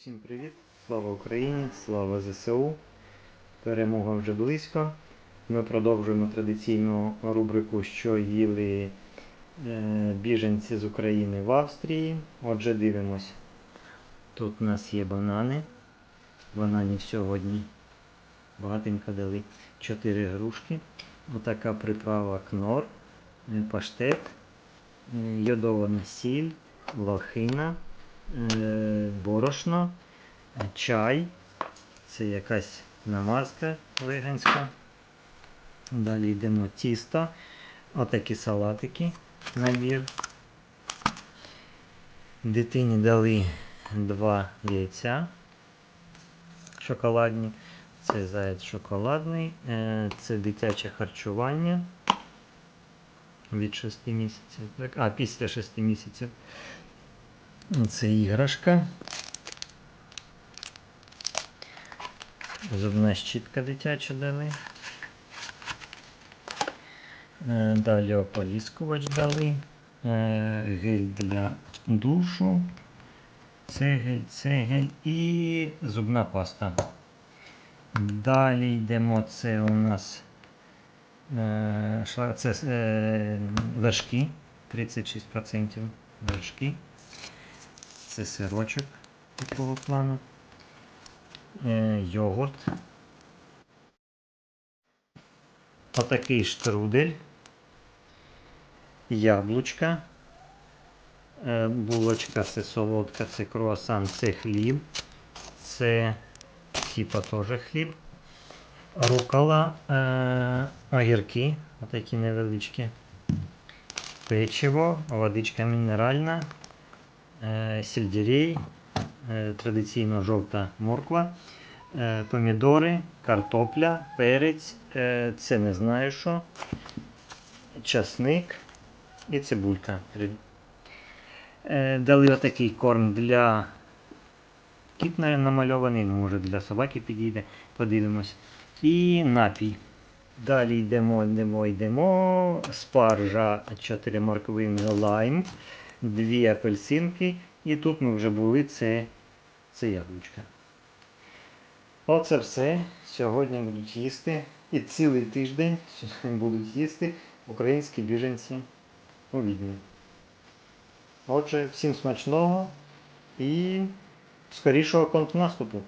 Усім привіт! Слава Україні! Слава ЗСУ! Перемога вже близько. Ми продовжуємо традиційну рубрику, що їли е, біженці з України в Австрії. Отже, дивимось. Тут у нас є банани. Бананів сьогодні багатенько дали 4 грушки. Отака приправа кнор, е, паштет, е, йодована сіль, лохина, борошно, е, чай. Це якась намазка веганська. Далі йдемо тісто. Отакі салатики. Набір. Дитині дали два яйця шоколадні. Це заяць шоколадний, е, це дитяче харчування від 6 місяців. А, після 6 місяців. Це іграшка. Зубна щітка дитяча дали. Е, Далі ополіскувач дали. Е, Гель для душу. Це гель, це гель і зубна паста. Далі йдемо, це у нас е, це вершки, 36% вершки. Це сирочок такого плану. Е, йогурт. Отакий штрудель. Яблучка. Е, булочка це солодка, це круасан, це хліб. Це типа теж хліб. Рукола, е, огірки, отакі невеличкі. Печиво, водичка мінеральна, сельдерей, е, традиційно жовта морква, е, помідори, картопля, перець, е, це не знаю що, часник і цибулька. Е, Дали отакий корм для кіт намальований, ну, може для собаки підійде, подивимось. І напій. Далі йдемо, йдемо, йдемо. Спаржа 4 морковини лайм, 2 апельсинки. І тут ми вже були, це, це яблучка. Оце все. Сьогодні будуть їсти. І цілий тиждень будуть їсти українські біженці у Відні. Отже, всім смачного і скорішого контрнаступу.